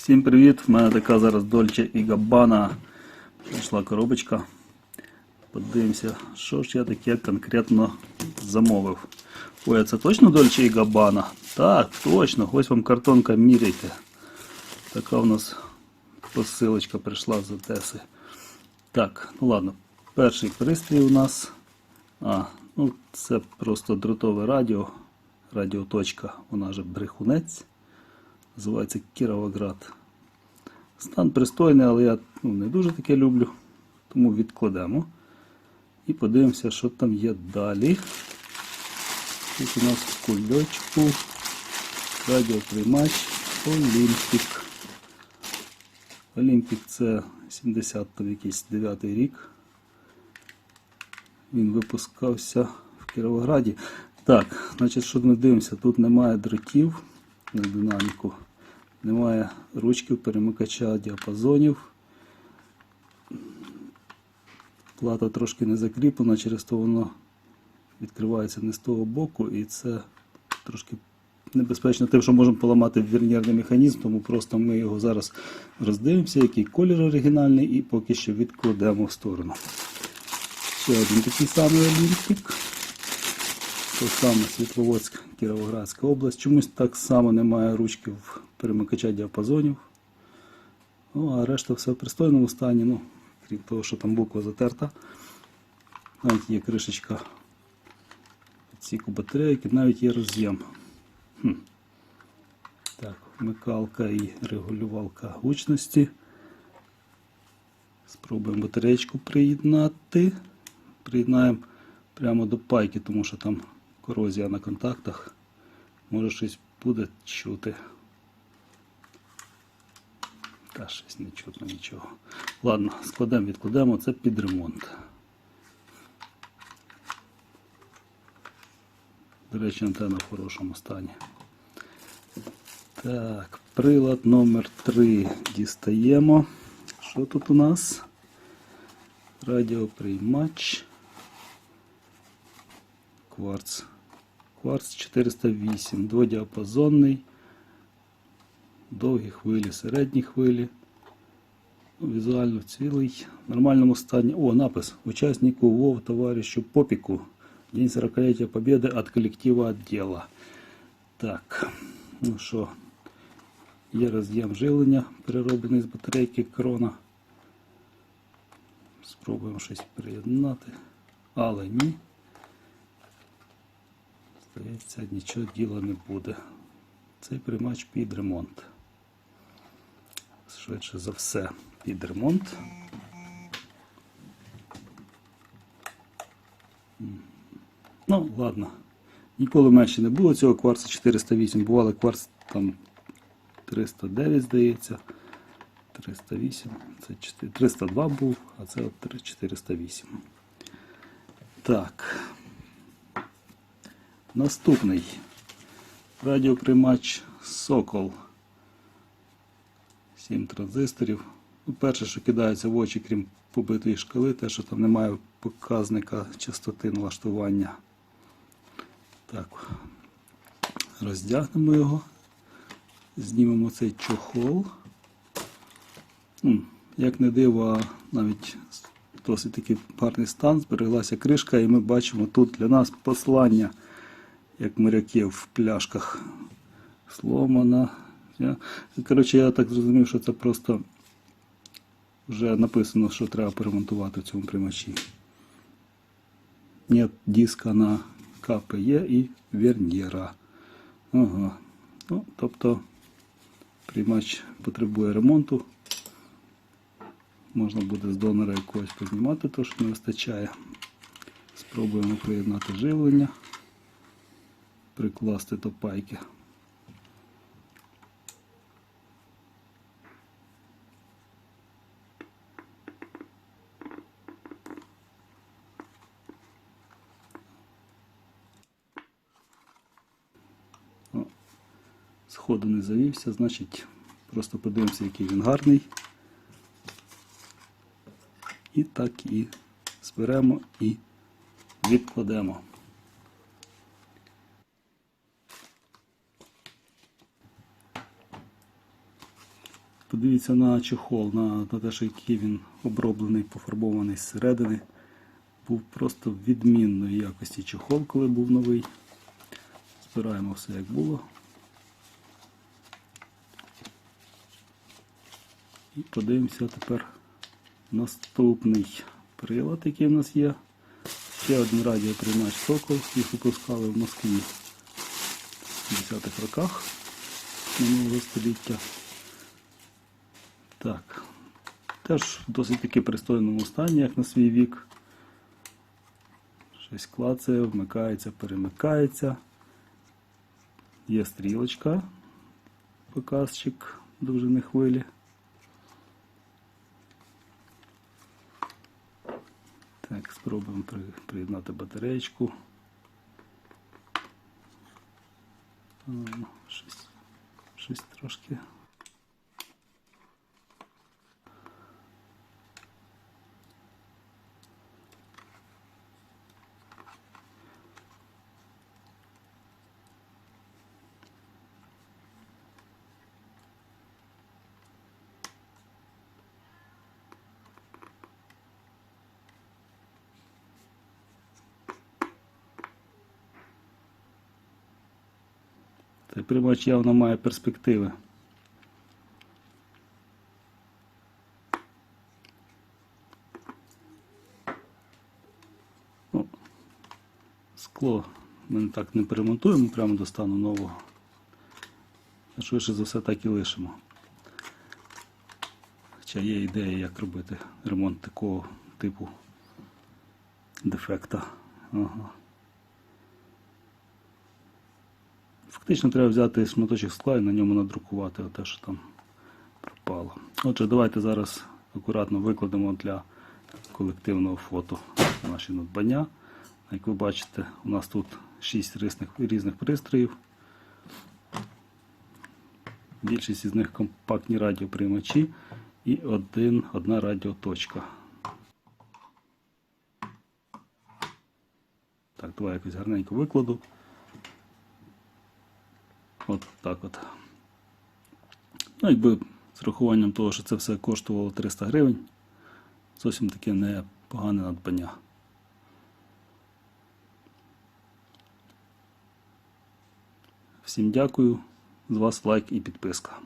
Всім привіт! В мене така зараз Dolce і Gabbana. Прийшла коробочка. Подивимося, що ж я таке конкретно замовив. Ой, а це точно Dolce і Gabbana? Так, точно. Ось вам картонка міряйте. Така у нас посилочка прийшла з Одеси. Так, ну ладно. Перший пристрій у нас. А, ну це просто дротове радіо. Радіоточка, вона же брехунець. Називається Кіровоград. Стан пристойний, але я ну, не дуже таке люблю. Тому відкладемо. І подивимося, що там є далі. Тут у нас кульочку радіоприймач Олімпік. Олімпік це 70 там якийсь 9 рік. Він випускався в Кіровограді. Так, значить, що ми дивимося? Тут немає дротів на динаміку, немає ручків перемикача діапазонів. Плата трошки не закріплена, через то воно відкривається не з того боку, і це трошки небезпечно тим, що можемо поламати вірнірний механізм, тому просто ми його зараз роздивимося, який колір оригінальний, і поки що відкладемо в сторону. Ще один такий самий олімпік. То саме Світловодськ, Кіровоградська область. Чомусь так само немає ручки в перемикача діапазонів. Ну, а решта все в пристойному стані. Ну, крім того, що там буква затерта. Навіть є кришечка відсіку батарейки, навіть є роз'єм. Хм. Так, вмикалка і регулювалка гучності. Спробуємо батареєчку приєднати. Приєднаємо прямо до пайки, тому що там корозія на контактах. Може щось буде чути. Та щось не чутно нічого. Ладно, складемо, відкладемо, це під ремонт. До речі, антенна в хорошому стані. Так, прилад номер 3 дістаємо. Що тут у нас? Радіоприймач. Кварц. Кварц 408, дводіапазонний, довгі хвилі, середні хвилі. Візуально цілий, в нормальному стані. О, напис. Учаснику ВОВ товаришу Попіку. День 40-летия Победы от коллектива отдела. Так, ну що, є роз'єм живлення, перероблений з батарейки крона. Спробуємо щось приєднати. Але ні. Здається, нічого діла не буде. Цей приймач під ремонт. Швидше за все, під ремонт. Ну, ладно. Ніколи ще не було цього кварца 408. Бували кварц там 309, здається. 308. Це 4, 302 був, а це от 408. Так. Наступний радіоприймач Сокол. 7 транзисторів. Ну, перше, що кидається в очі, крім побитої шкали, те, що там немає показника частоти налаштування. Так, роздягнемо його, знімемо цей чохол. Як не диво, навіть досить такий гарний стан, збереглася кришка, і ми бачимо тут для нас послання, як моряки в пляшках. Сломана. Коротше, я так зрозумів, що це просто вже написано, що треба поремонтувати в цьому приймачі. Нет диска на КПЕ і вернєра. Ага. Ну, тобто приймач потребує ремонту. Можна буде з донора якогось познімати, то що не вистачає. Спробуємо приєднати живлення, прикласти до пайки. Сходу не завівся, значить просто подивимося, який він гарний. І так і зберемо і відкладемо. Подивіться на чехол, на, на те, що який він оброблений, пофарбований зсередини. Був просто відмінної якості чехол, коли був новий. Збираємо все як було. І подивимося тепер наступний прилад, який в нас є. Ще один радіоприймач Сокол. Їх випускали в Москві в 10-х роках минулого століття. Так. Теж в досить таки пристойному стані, як на свій вік. Щось клацає, вмикається, перемикається. Є стрілочка, показчик довжини хвилі. Так, спробуємо при- приєднати батареєчку. А, Щось, щось трошки. Цей приймач явно має перспективи. Ну, скло ми так не перемонтуємо прямо до стану нового. А швидше за все так і лишимо. Хоча є ідея, як робити ремонт такого типу дефекта. Ага. Фактично треба взяти шматочок скла і на ньому надрукувати те, що там пропало. Отже, давайте зараз акуратно викладемо для колективного фото наші надбання. Як ви бачите, у нас тут 6 різних, різних пристроїв. Більшість із них компактні радіоприймачі і один, одна радіоточка. Так, давай якось гарненько викладу. Так от. Ну, якби з рахуванням того, що це все коштувало 300 гривень, зовсім таке непогане надбання. Всім дякую. З вас лайк і підписка.